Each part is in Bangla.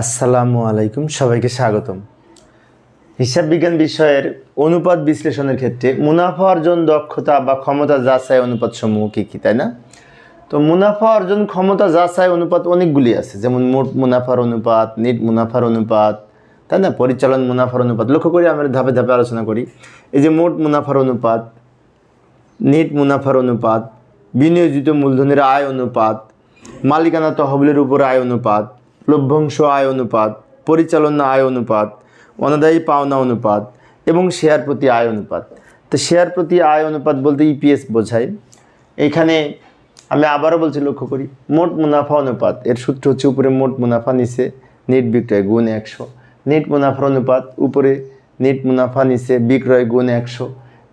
আসসালামু আলাইকুম, সবাইকে স্বাগতম। হিসাব বিজ্ঞান বিষয়ের অনুপাত বিশ্লেষণের ক্ষেত্রে মুনাফা অর্জন দক্ষতা বা ক্ষমতা যাচাই অনুপাত সমূহ কী কী, তাই না? তো মুনাফা অর্জন, ক্ষমতা যাচাই অনুপাত অনেকগুলি আছে। যেমন মোট মুনাফার অনুপাত, নিট মুনাফার অনুপাত, তাই না? পরিচালন মুনাফার অনুপাত। লক্ষ্য করি আমরা ধাপে ধাপে আলোচনা করি। এই যে মোট মুনাফার অনুপাত, নেট মুনাফার অনুপাত, বিনিয়োজিত মূলধনের আয় অনুপাত, মালিকানা তহবিলের উপর আয় অনুপাত লভ্যাংশ আয় অনুপাত, পরিচালনা আয় অনুপাত, অনাদায়ী পাওনা অনুপাত এবং শেয়ার প্রতি আয় অনুপাত। তো শেয়ার প্রতি আয় অনুপাত বলতে ইপিএস বোঝায়। এইখানে আমি আবারও বলছি, লক্ষ্য করি, মোট মুনাফা অনুপাত, এর সূত্র হচ্ছে উপরে মোট মুনাফা, নিচে নেট বিক্রয় গুণ একশো। নেট মুনাফার অনুপাত, উপরে নেট মুনাফা, নিচে বিক্রয় গুণ একশো।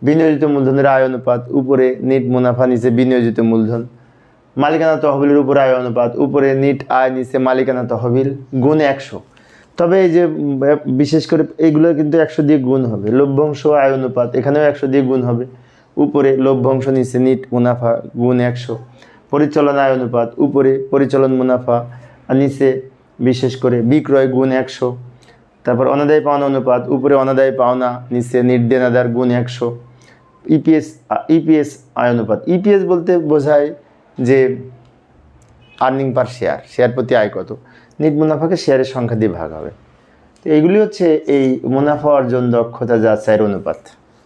বিনিয়োজিত মূলধনের আয় অনুপাত, উপরে নেট মুনাফা, নিচে বিনিয়োজিত মূলধন। মালিকানা তহবিলের উপরে আয় অনুপাত, উপরে নিট আয়, নিচে মালিকানা তহবিল, গুণ একশো। তবে এই যে বিশেষ করে এইগুলো কিন্তু একশো দিয়ে গুণ হবে। লভ্যাংশ আয় অনুপাত, এখানেও একশো দিয়ে গুণ হবে। উপরে লভ্যাংশ, নিচে নিট, মুনাফা, গুণ একশো। পরিচালন আয় অনুপাত, উপরে পরিচালন, মুনাফা, আর নিচে বিশেষ করে বিক্রয়, গুণ একশো। তারপর অনাদায় পাওনা অনুপাত, উপরে অনাদায় পাওনা, নিচে নির্দেনাদার গুণ একশো। ইপিএস ইপিএস আয় অনুপাত। ইপিএস বলতে বোঝায় যে আর্নিং পার শেয়ার শেয়ার প্রতি আয় কত? নিট মুনাফাকে শেয়ারের সংখ্যা দিয়ে ভাগ হবে। তো এইগুলি হচ্ছে এই মুনাফা অর্জন দক্ষতা যাচাইয়ের অনুপাত।